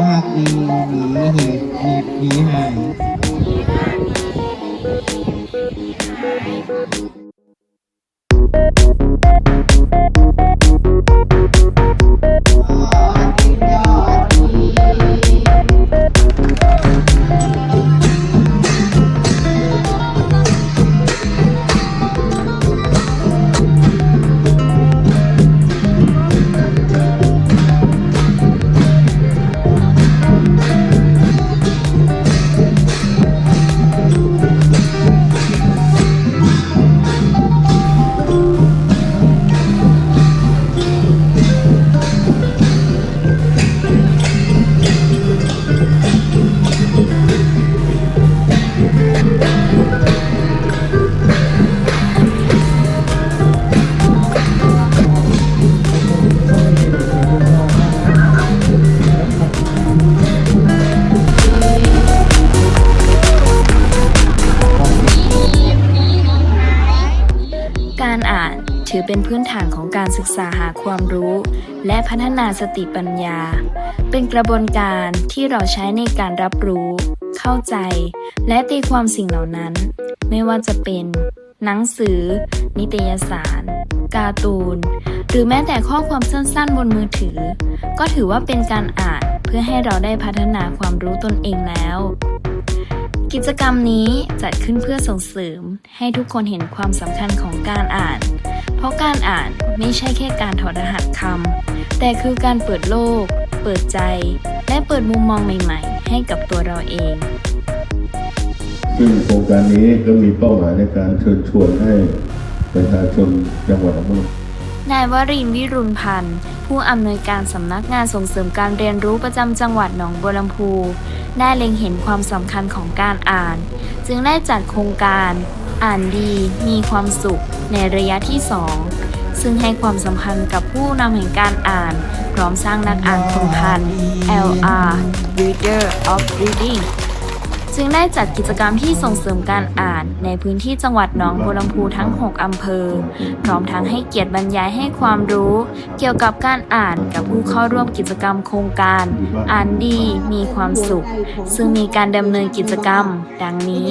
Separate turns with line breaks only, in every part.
มากดีหนีเหตุหนีหนีหาย
กา ถือเป็นพื้นฐานของการศึกษาหาความรู้ และพัฒนาสติปัญญา เป็นกระบวนการที่เราใช้ในการรับรู้ เข้าใจ และตีความสิ่งเหล่านั้น ไม่ว่าจะเป็น หนังสือ นิตยสาร การ์ตูน หรือแม้แต่ข้อความสั้นๆ บนมือถือ ก็ถือว่าเป็นการอ่านเพื่อให้เราได้พัฒนาความรู้ตนเองแล้วกิจกรรมนี้จัดขึ้นเพื่อส่งเสริมให้ทุกคนเห็นความสำคัญของการอ่าน ราะการอ่านไม่ใช่แค่การถอดรหัสคำ แต่คือการเปิดโลก เปิดใจ และเปิดมุมมองใหม่ ๆ ให้กับตัวเราเอง
ซึ่งโครงการนี้ก็มีเป้าหมายในการเชิญชวนให้ประชาชนจังหวัดหนองบัวลำพู
นายวรินทร์วิรุณพันธ์ ผู้อำนวยการสำนักงานส่งเสริมการเรียนรู้ประจำจังหวัดหนองบัวลำพู ได้เล็งเห็นความสำคัญของการอ่าน จึงได้จัดโครงการ อ่านดีมีความสุขในระยะที่ 2 ซึ่งให้ความสำคัญกับผู้นำแห่งการอ่าน พร้อมสร้างนักอ่านคนพัน LR Reader of Reading จึงได้จัดกิจกรรมที่ส่งเสริมการอ่านในพื้นที่จังหวัดหนองบัวลำพูทั้ง 6 อำเภอ พร้อมทั้งให้เกียรติบรรยายให้ความรู้ เกี่ยวกับการอ่านกับผู้เข้าร่วมกิจกรรมโครงการ อ่านดีมีความสุข ซึ่งมีการดำเนินกิจกรรม ดังนี้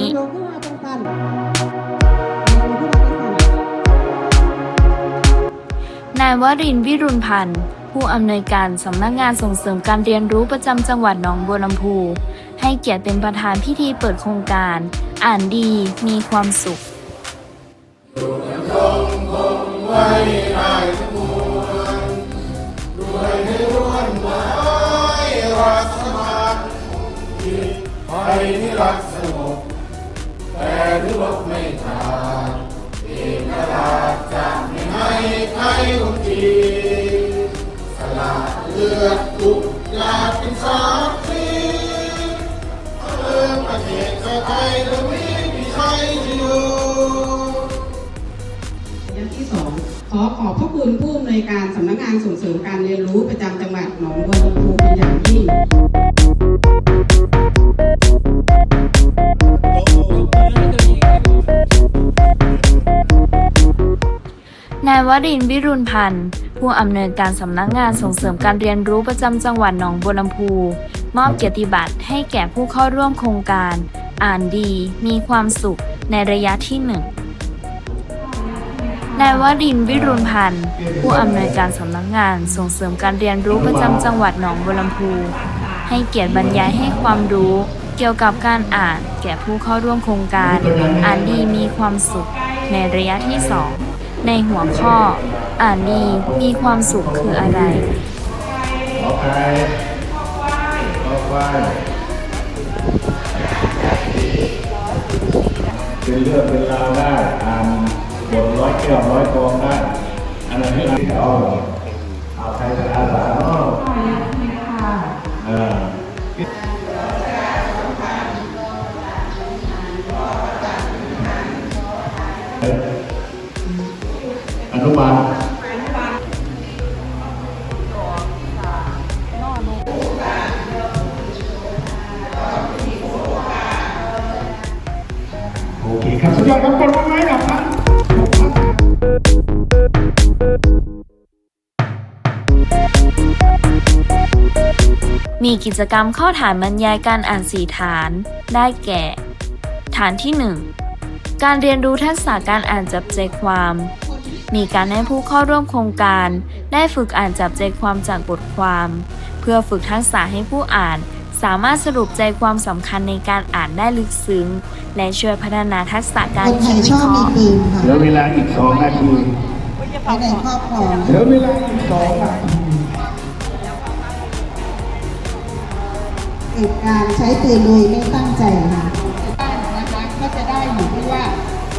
ยวรินวิรุณพันธ์ผู้อำนวยการสำนักงานส่งเสริมการเรียนรู้ประจำจังหวัดหนองบัวลำพู ให้เกียรติเป็นประธานพิธีเปิดโครงการ อ่านดีมีความสุข
ที่สองขอขอบพระคุณผู้อำนวยการสำนักงานส่งเสริมการเรียนรู้ประจำจังหวัดหนองบัวลำพูเป็นอย่างยิ่ง
นายวรินวิรุณพันธ์ ผู้อำนวยการสำนักงานส่งเสริมการเรียนรู้ประจำจังหวัดหนองบัวลำพู มอบเกียรติบัตรให้แก่ผู้เข้าร่วมโครงการ อ่านดี มีความสุขในระยะที่หนึ่ง นายวรินทร์วิรุณพันธ์ ผู้อำนวยการสำนักงานส่งเสริมการเรียนรู้ประจำจังหวัดหนองบัวลำพู ให้เกียรติบรรยายให้ความรู้เกี่ยวกับการอ่านแก่ผู้เข้าร่วมโครงการ อ่านดีมีความสุขในระยะที่สองในหัวข้อ อ่านดีมีความสุขคืออะไร
ขอใครขอควายเป็นเรื่องเป็นราวได้อ่าน คนร้อยแก้วร้อยกองได้อันนั้นที่เราเอาเอาใครจะอาสาเนาะเอออนุบาล
มีกิจกรรมเข้าฐานบรรยายการอ่านสี่ฐาน ได้แก่ ฐานที่ 1 การเรียนรู้ทักษะการอ่านจับใจความ มีการให้ผู้เข้าร่วมโครงการ ได้ฝึกอ่านจับใจความจากบทความ เพื่อฝึกทักษะให้ผู้อ่านสามารถสรุปใจความสำคัญในการอ่านได้ลึกซึ้ง และช่วยพัฒนาทักษะการ
คนไท
คิด
ย
วิ
ชอบ
เค
มี
ราะห์
ปืนค่ะ
เหลือเวลาอีกสองนาที
ไว้ในครอบครอง
เหลือเวลาอีกสองนาที
เกิดการใช้ปืนโดยไม่ตั้งใจค่ะ
นะคะก็จะได้อยู่ที่ว่า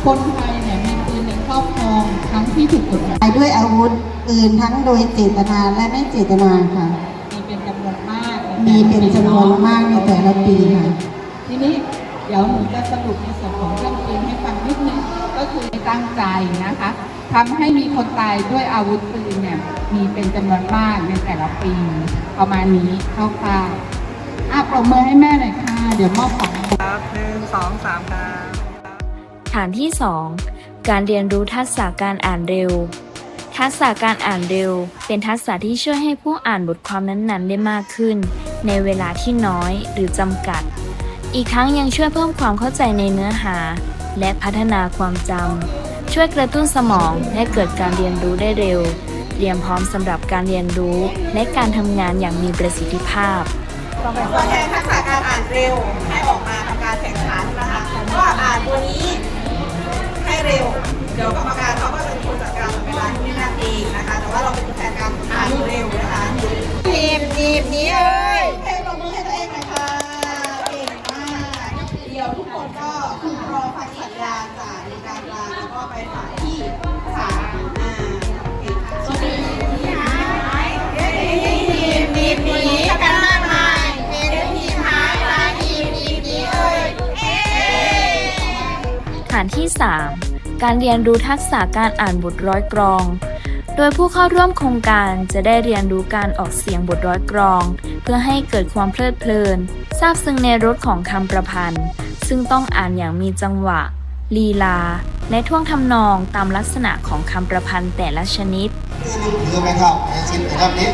คนไทยเนี่ยมีปืนในครอบครองทั้งที่ถูกกฎหมาย
ด้วยอาวุธปืนทั้งโดยเจตนาและไม่เจตนาค่ะ
มีเป็นจำนวนมาก
มีเป็นจำนวนมากในแต่ละปีค่ะ
ทีนี้เดี๋ยวหนูจะสรุปในส่วนของเรื่องปืนให้ฟังนิดนึงก็คือไม่ตั้งใจนะคะทำให้มีคนตายด้วยอาวุธปืนเนี่ยมีเป็นจำนวนมากในแต่ละปี ประมาณนี้คร่าวๆ อะปรบมือให้แม่หน่อยค่ะ เดี๋ยวมอบของ
ฐานที่ 2 การเรียนรู้ทักษะการอ่านเร็ว ทักษะการอ่านเร็ว เป็นทักษะที่ช่วยให้ผู้อ่านบทความนั้นๆ ได้มากขึ้น ในเวลาที่น้อยหรือจำกัด อีกทั้งยังช่วยเพิ่มความเข้าใจในเนื้อหา และพัฒนาความจำช่วยกระตุ้นสมองให้เกิดการเรียนรู้ได้เร็วเตรียมพร้อมสำหรับการเรียนรู้และการทำงานอย่างมีประสิทธิภาพ
ตัวแทนทักษะการอ่านเร็วให้ออกมาทำการแข่งขันนะคะก็อ่านตัวนี้ให้เร็ว เดี๋ยวกรรมการเขาก็จะเป็นคนจัดการเวลาที่นั่นเองนะคะ แต่ว่าเราเป็นตัวแทนการอ่านเร็วนะคะทีมทีมนี้เอ้ยเพลงมือให้ตัวเองหน่อยค่ะเก่งมากเดี๋ยวทุกคนก็านที่
3 การเรียนรู้ทักษะการอ่านบทร้อยกรอง โดยผู้เข้าร่วมโครงการจะได้เรียนรู้การออกเสียงบทร้อยกรอง เพื่อให้เกิดความเพลิดเพลินซาบซึ้งในรสของคำประพันธ์ ซึ่งต้องอ่านอย่างมีจังหวะ ลีลา และท่วงทำนองตามลักษณะของคำประพันธ์แต่ละชนิด
คือไหมครับในสิบนะครับนี้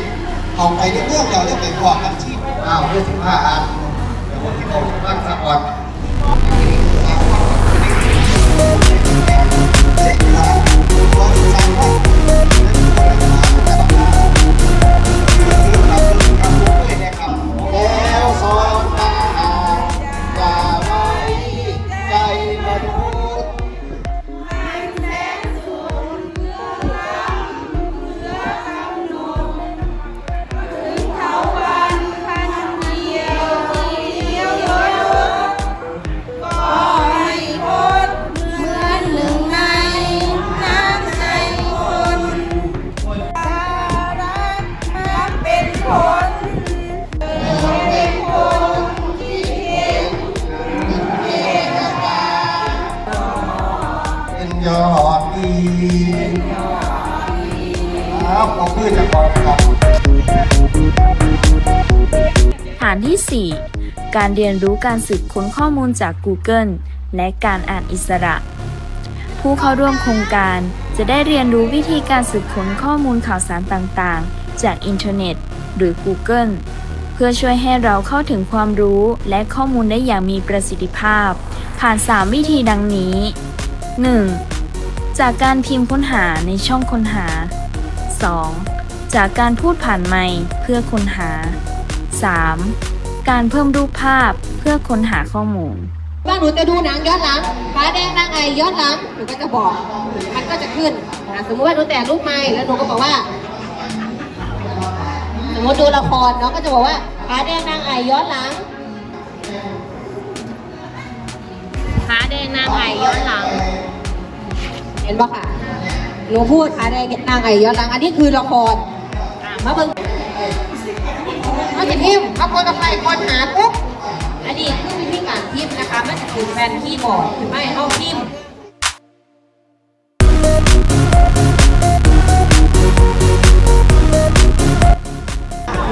เอาไปเรื่องเราจะไปบอกกันที่อ้าวเรื่องสิบห้าอันเดี๋ยวผมที่ผมรักษาก่อน ยอดดีครับผมคือจะบอกครับ
ฐานที่ 4 การเรียนรู้การสืบค้นข้อมูลจาก Google และการอ่านอิสระ ผู้เข้าร่วมโครงการจะได้เรียนรู้วิธีการสืบค้นข้อมูลข่าวสารต่างๆ จากอินเทอร์เน็ต หรือ Google เพื่อช่วยให้เราเข้าถึงความรู้และข้อมูลได้อย่างมีประสิทธิภาพ ผ่าน 3 วิธีดังนี้ 1. จากการพิมพ์ค้นหาในช่องค้นหา 2. จากการพูดผ่านไมค์เพื่อค้นหา 3. การเพิ่มรูปภาพเพื่อค้นหาข้อมูล
ว่าหนูจะดูหนังย้อนหลังฟ้าแดงนางไอย้อนหลังหนูก็จะบอก มันก็จะขึ้นสมมติว่าหนูแต่งรูปไม้แล้วหนูก็บอกว่าสมมติดูละครน้องก็จะบอกว่าฟ้าแดงนางไอย้อนหลังฟ้าแดงนางไอย้อนหลัง เห็นปะค่ะ หนูพูดฟ้าแดงนางไอย้อนหลัง อันนี้คือละครอะมาเบิ่งเขาจะพิมพ์เขาคนต่อไปคนหาปุ๊บ อันนี้คือวิธีการพิมพ์นะคะ มันจะคือแฟนคีย์บอร์ดคือไม่เอาพิมพ์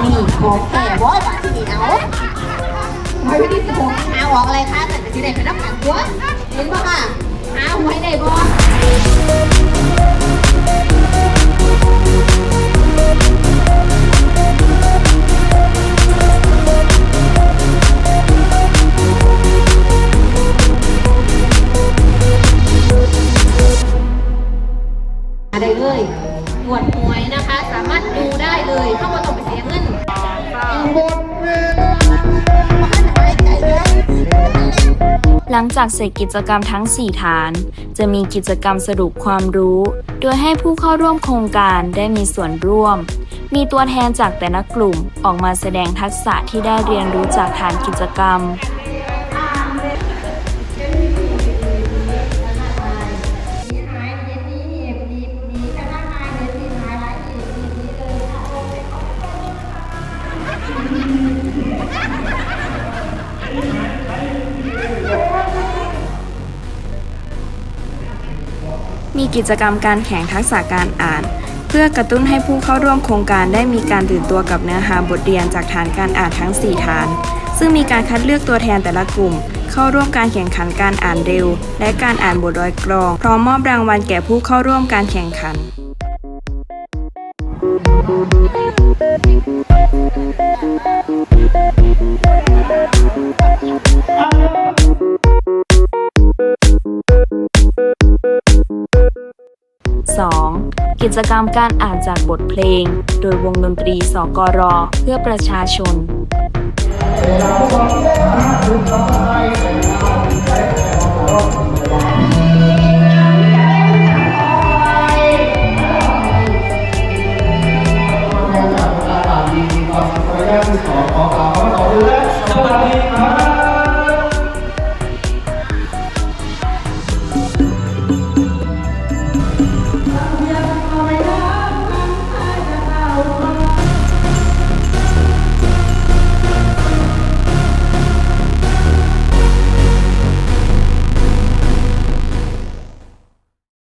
นี่ของแก่บอยบาที่นี่เอาไม่ได้สิบหกหาออกอะไรคะแต่จะได้เป็นรับผ่านตัวเห็นปะค่ะ หลัง
จากเสร็จกิจกรรมทั้ง 4 ฐาน จะมีกิจกรรมสรุปความรู้ โดยให้ผู้เข้าร่วมโครงการได้มีส่วนร่วม มีตัวแทนจากแต่ละกลุ่มออกมาแสดงทักษะที่ได้เรียนรู้จากฐานกิจกรรม กิจกรรมการแข่งทักษะการอ่าน เพื่อกระตุ้นให้ผู้เข้าร่วมโครงการได้มีการตื่นตัวกับเนื้อหาบทเรียนจากฐานการอ่านทั้ง 4 ฐาน ซึ่งมีการคัดเลือกตัวแทนแต่ละกลุ่ม เข้าร่วมการแข่งขันการอ่านเร็ว และการอ่านบทร้อยกรอง พร้อมมอบรางวัลแก่ผู้เข้าร่วมการแข่งขัน 2. กิจกรรมการอ่านจากบทเพลง โดยวงดนตรีสกร เพื่อประชาชน
ขอขอ